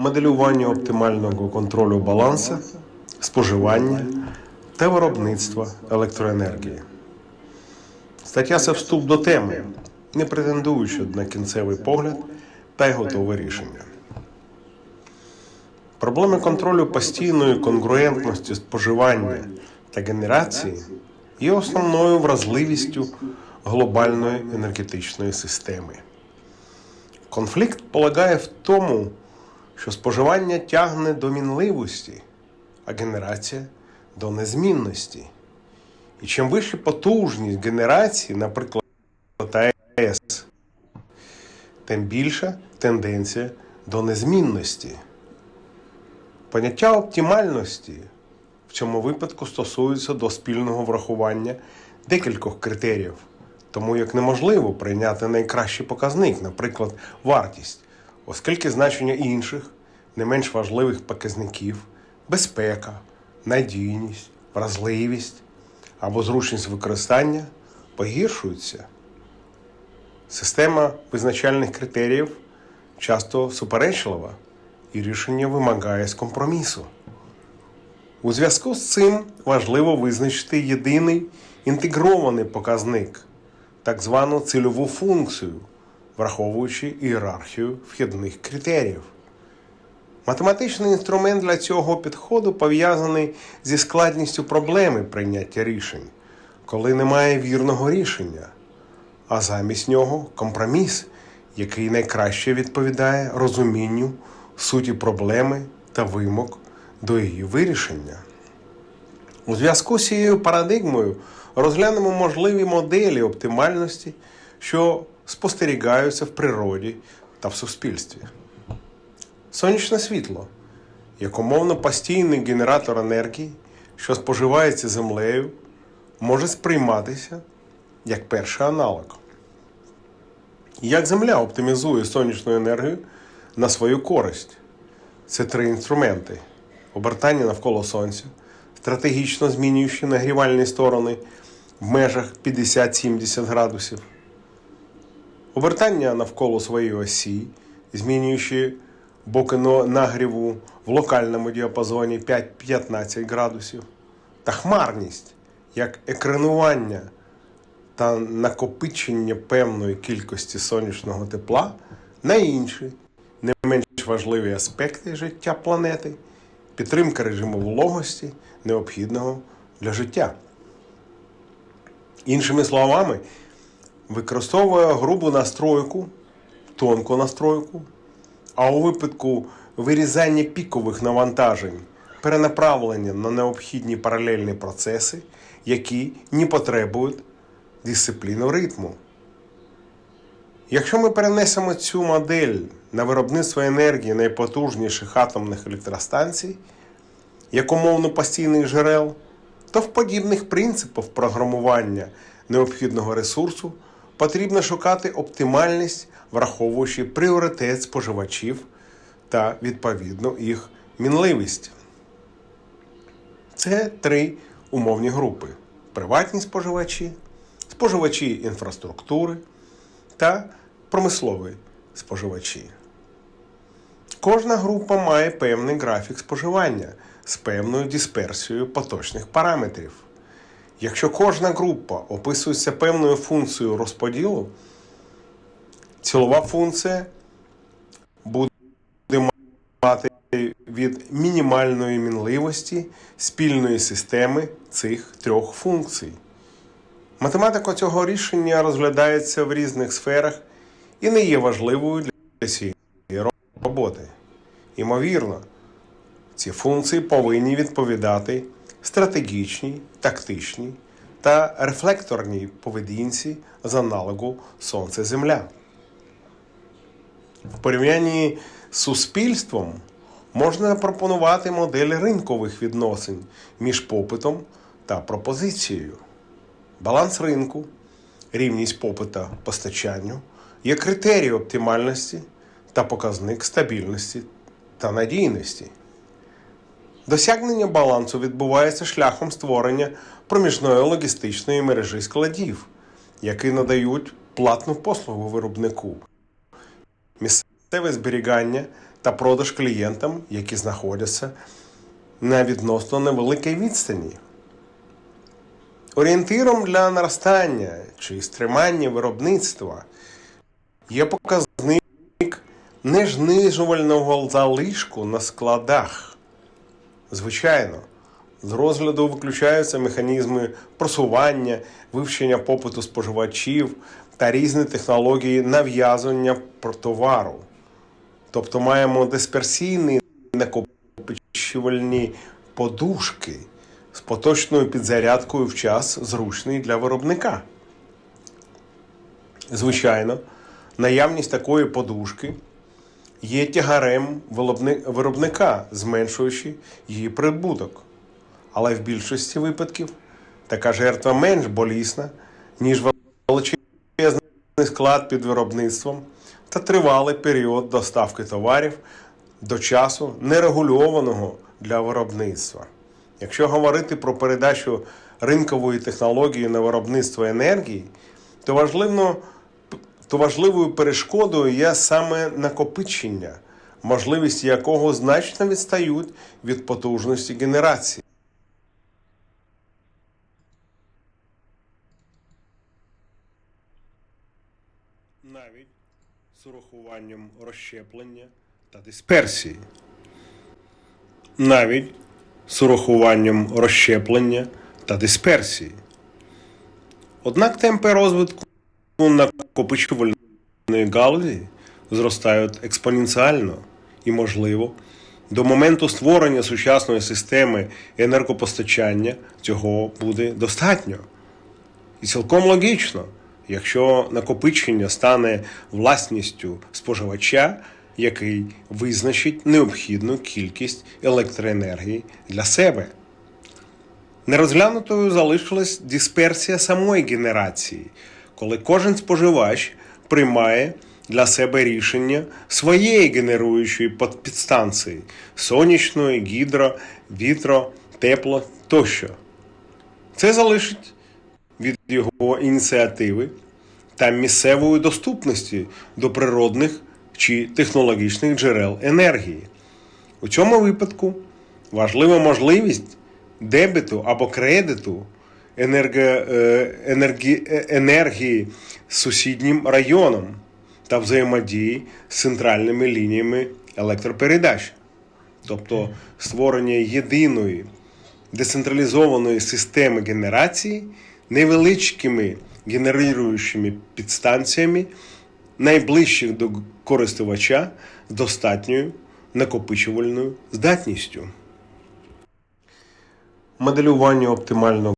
моделювання оптимального контролю балансу, споживання та виробництва електроенергії. Стаття це вступ до теми, не претендуючи на кінцевий погляд та й готове рішення. Проблеми контролю постійної конгруентності споживання та генерації є основною вразливістю глобальної енергетичної системи. Конфлікт полягає в тому, що споживання тягне до мінливості, а генерація до незмінності. І чим вища потужність генерації, наприклад, АЕС, тим більша тенденція до незмінності. Поняття оптимальності в цьому випадку стосується до спільного врахування декількох критеріїв, тому як неможливо прийняти найкращий показник, наприклад, вартість, оскільки значення інших, не менш важливих показників, безпека, надійність, вразливість або зручність використання погіршуються. Система визначальних критеріїв часто суперечлива і рішення вимагає з компромісу. У зв'язку з цим важливо визначити єдиний інтегрований показник, так звану цільову функцію, враховуючи ієрархію вхідних критеріїв. Математичний інструмент для цього підходу пов'язаний зі складністю проблеми прийняття рішень, коли немає вірного рішення, а замість нього компроміс, який найкраще відповідає розумінню суті проблеми та вимог до її вирішення. У зв'язку з цією парадигмою розглянемо можливі моделі оптимальності, що спостерігаються в природі та в суспільстві. Сонячне світло як умовно постійний генератор енергії, що споживається землею, може сприйматися як перший аналог. Як Земля оптимізує сонячну енергію на свою користь? Це три інструменти: обертання навколо Сонця, стратегічно змінюючи нагрівальні сторони в межах 50-70 градусів, обертання навколо своєї осі, змінюючи боки нагріву в локальному діапазоні 5-15 градусів, та хмарність як екранування та накопичення певної кількості сонячного тепла на інші не менш важливі аспекти життя планети, підтримка режиму вологості, необхідного для життя. Іншими словами, використовує грубу настройку, тонку настройку, а у випадку вирізання пікових навантажень, перенаправлення на необхідні паралельні процеси, які не потребують дисципліну ритму. Якщо ми перенесемо цю модель на виробництво енергії найпотужніших атомних електростанцій, як умовно постійних джерел, то в подібних принципах програмування необхідного ресурсу потрібно шукати оптимальність, враховуючи пріоритет споживачів та відповідно їх мінливість. Це три умовні групи: приватні споживачі, споживачі інфраструктури та промислові споживачі. Кожна група має певний графік споживання з певною дисперсією поточних параметрів. Якщо кожна група описується певною функцією розподілу, цілова функція буде мати від мінімальної мінливості спільної системи цих трьох функцій. Математика цього рішення розглядається в різних сферах і не є важливою для цієї роботи. Імовірно, ці функції повинні відповідати стратегічній, тактичній та рефлекторній поведінці з аналогу Сонце-Земля. В порівнянні з суспільством можна пропонувати модель ринкових відносин між попитом та пропозицією. Баланс ринку, рівність попита постачанню є критерій оптимальності та показник стабільності та надійності. Досягнення балансу відбувається шляхом створення проміжної логістичної мережі складів, які надають платну послугу виробнику, місцеве зберігання та продаж клієнтам, які знаходяться на відносно невеликій відстані. Орієнтиром для наростання чи стримання виробництва є показник незнижувального залишку на складах. Звичайно, з розгляду виключаються механізми просування, вивчення попиту споживачів та різні технології нав'язування товару. Тобто маємо дисперсійні накопичувальні подушки з поточною підзарядкою в час, зручний для виробника. Звичайно, наявність такої подушки є тягарем виробника, зменшуючи її прибуток. Але в більшості випадків така жертва менш болісна, ніж величезний склад під виробництвом та тривалий період доставки товарів до часу нерегульованого для виробництва. Якщо говорити про передачу ринкової технології на виробництво енергії, то важливо то важливою перешкодою є саме накопичення, можливості якого значно відстають від потужності генерації. Навіть з урахуванням розщеплення та дисперсії. Навіть з урахуванням розщеплення та дисперсії. Однак темпи розвитку накопичувальної галузі зростають експоненціально і, можливо, до моменту створення сучасної системи енергопостачання цього буде достатньо. І цілком логічно, якщо накопичення стане власністю споживача, який визначить необхідну кількість електроенергії для себе. Нерозглянутою залишилась дисперсія самої генерації, коли кожен споживач приймає для себе рішення своєї генеруючої підстанції сонячної, гідро, вітро, тепло тощо. Це залежить від його ініціативи та місцевої доступності до природних чи технологічних джерел енергії. У цьому випадку важлива можливість дебету або кредиту енерго, е, енергі, е, енергії сусіднім районом та взаємодії з центральними лініями електропередач, тобто створення єдиної децентралізованої системи генерації невеличкими генеруючими підстанціями, найближчих до користувача з достатньою накопичувальною здатністю. Моделювання оптимального